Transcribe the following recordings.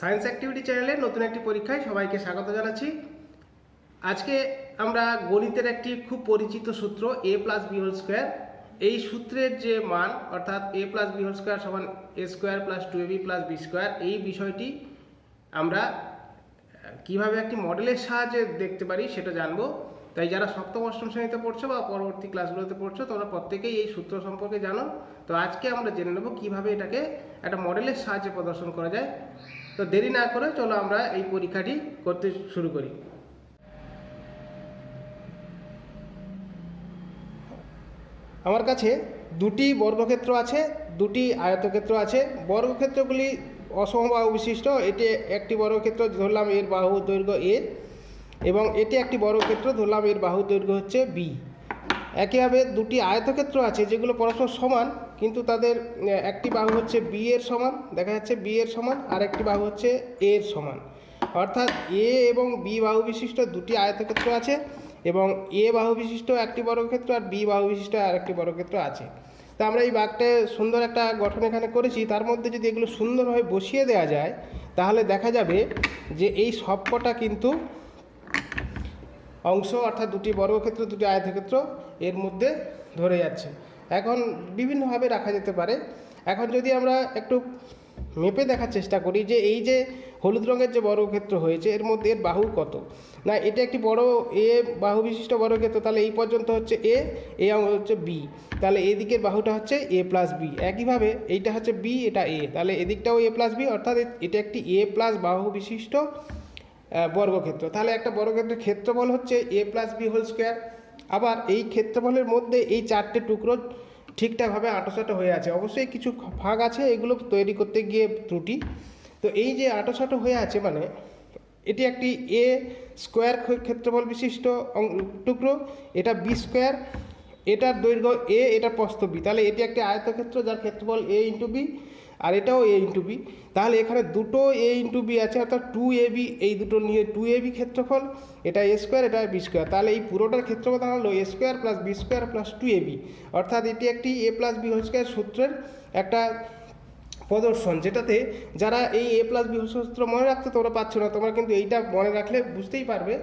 Science activity চ্যানেলে নতুন একটি পরীক্ষায় সবাইকে স্বাগত জানাচ্ছি। আজকে আমরা গণিতের একটি খুব পরিচিত সূত্র A plus B whole square এই সূত্রের যে মান, অর্থাৎ A plus B whole square সমান A square plus two A B plus B square এই বিষয়টি আমরা কীভাবে একটি মডেলের সাহায্যে দেখতে পারি সেটা জানব। তাই যারা সপ্তম, অষ্টম শ্রেণীতে পড়ছো বা পরবর্তী ক্লাসগুলোতে পড়ছো, তোমরা প্রত্যেকেই এই সূত্র সম্পর্কে জানো। তো আজকে আমরা জেনে নেব কীভাবে এটাকে একটা মডেলের সাহায্যে প্রদর্শন করা যায়। তো দেরি না করে চলো আমরা এই পরীক্ষাটি করতে শুরু করি। আমার কাছে দুটি বর্গক্ষেত্র আছে, দুটি আয়তক্ষেত্র আছে। বর্গক্ষেত্রগুলি অসমবাহু বিশিষ্ট, এটি একটি বর্গক্ষেত্র ধরলাম এর বাহু দৈর্ঘ্য এ এবং এটি একটি বর্গক্ষেত্র ধরলাম এর বাহু দৈর্ঘ্য হচ্ছে বি একইভাবে দুটি আয়তক্ষেত্র আছে যেগুলো পরস্পর সমান কিন্তু তাদের একটি বাহু হচ্ছে বি এর সমান, দেখা যাচ্ছে বি এর সমান, আর একটি বাহু হচ্ছে এ এর সমান। অর্থাৎ এ এবং বি বাহু বিশিষ্ট দুটি আয়তক্ষেত্র আছে এবং এ বাহু বিশিষ্ট একটি বর্গক্ষেত্র আর বি বাহু বিশিষ্ট আর একটি বর্গক্ষেত্র আছে। তা আমরা এই বাঘটা সুন্দর একটা গঠন এখানে করেছি। তার মধ্যে যদি এগুলো সুন্দরভাবে বসিয়ে দেওয়া যায়, তাহলে দেখা যাবে যে এই সবকটা কিন্তু অংশ, অর্থাৎ দুটি বর্গক্ষেত্র, দুটি আয়তক্ষেত্র এর মধ্যে ধরে যাচ্ছে। এখন বিভিন্নভাবে রাখা যেতে পারে। এখন যদি আমরা একটু মেপে দেখার চেষ্টা করি যে এই যে হলুদ রঙের যে বর্গক্ষেত্র হয়েছে, এর মধ্যে এর বাহু কত? না, এটা একটি বড় এ বাহু বিশিষ্ট বর্গক্ষেত্র, তাহলে এই পর্যন্ত হচ্ছে এ এ হচ্ছে বি। তাহলে এদিকের বাহুটা হচ্ছে এ প্লাস বি। একইভাবে এইটা হচ্ছে বি, এটা এ। তাহলে এদিকটাও এ প্লাস বি, অর্থাৎ এটা একটি এ প্লাস বাহু বিশিষ্ট বর্গক্ষেত্র। তাহলে একটা বর্গক্ষেত্রের ক্ষেত্রফল হচ্ছে A plus B whole square আবার এই ক্ষেত্রফলের মধ্যে এই চারটে টুকরো ঠিকঠাকভাবে আঁটোসাঁটো হয়ে আছে। অবশ্যই কিছু ফাঁক আছে, এগুলো তৈরি করতে গিয়ে ত্রুটি। তো এই যে আঁটোসাঁটো হয়ে আছে মানে এটি একটি এ স্কোয়ার ক্ষেত্রফল বিশিষ্ট টুকরো। এটা বি স্কোয়ার, এটার দৈর্ঘ্য এ, এটা প্রস্থ বি। তাহলে এটি একটি আয়তক্ষেত্র যার ক্ষেত্রফল এ ইন্টু বি। আর এটাও এ ইন্টু বি তাহলে এখানে দুটো এ ইন্টু বি আছে, অর্থাৎ টু এ বি এই দুটো নিয়ে টু এ বি ক্ষেত্রফল, এটা এ স্কোয়ার এটা বি স্কোয়ার তাহলে এই পুরোটার ক্ষেত্রফল দাঁড়াল A square plus B square plus two A B অর্থাৎ এটি একটি A plus B whole square সূত্রের একটা প্রদর্শন, যেটাতে যারা এই এ প্লাস বি মনে রাখতে তোমরা পাচ্ছ না, তোমরা কিন্তু এইটা মনে রাখলে বুঝতেই পারবে।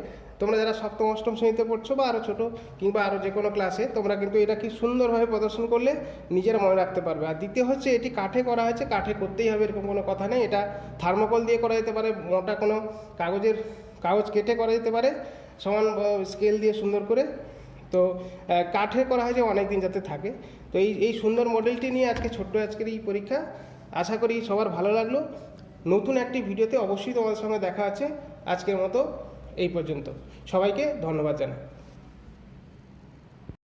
তোমরা যারা সপ্তম, অষ্টম শ্রেণীতে পড়ছো বা আরও ছোটো কিংবা আরও যে কোনো ক্লাসে তোমরা কিন্তু এটা কি সুন্দরভাবে প্রদর্শন করলে নিজেরা মনে রাখতে পারবে। আর দ্বিতীয় হচ্ছে এটি কাঠে করা হয়েছে, কাঠে করতেই হবে এরকম কোনো কথা নেই। এটা থার্মোকল দিয়ে করা যেতে পারে, মোটা কোনো কাগজের কাগজ কেটে করা যেতে পারে, সমান স্কেল দিয়ে সুন্দর করে। তো কাঠে করা হয়েছে অনেক দিন যাতে থাকে। তো এই এই সুন্দর মডেলটি নিয়ে আজকে ছোট্ট আজকের এই পরীক্ষা। আশা করি সবার ভালো লাগল। নতুন একটি ভিডিওতে অবশ্যই তোমাদের সঙ্গে দেখা আছে। আজকের মতো এই পর্যন্ত। সবাইকে ধন্যবাদ জানাই।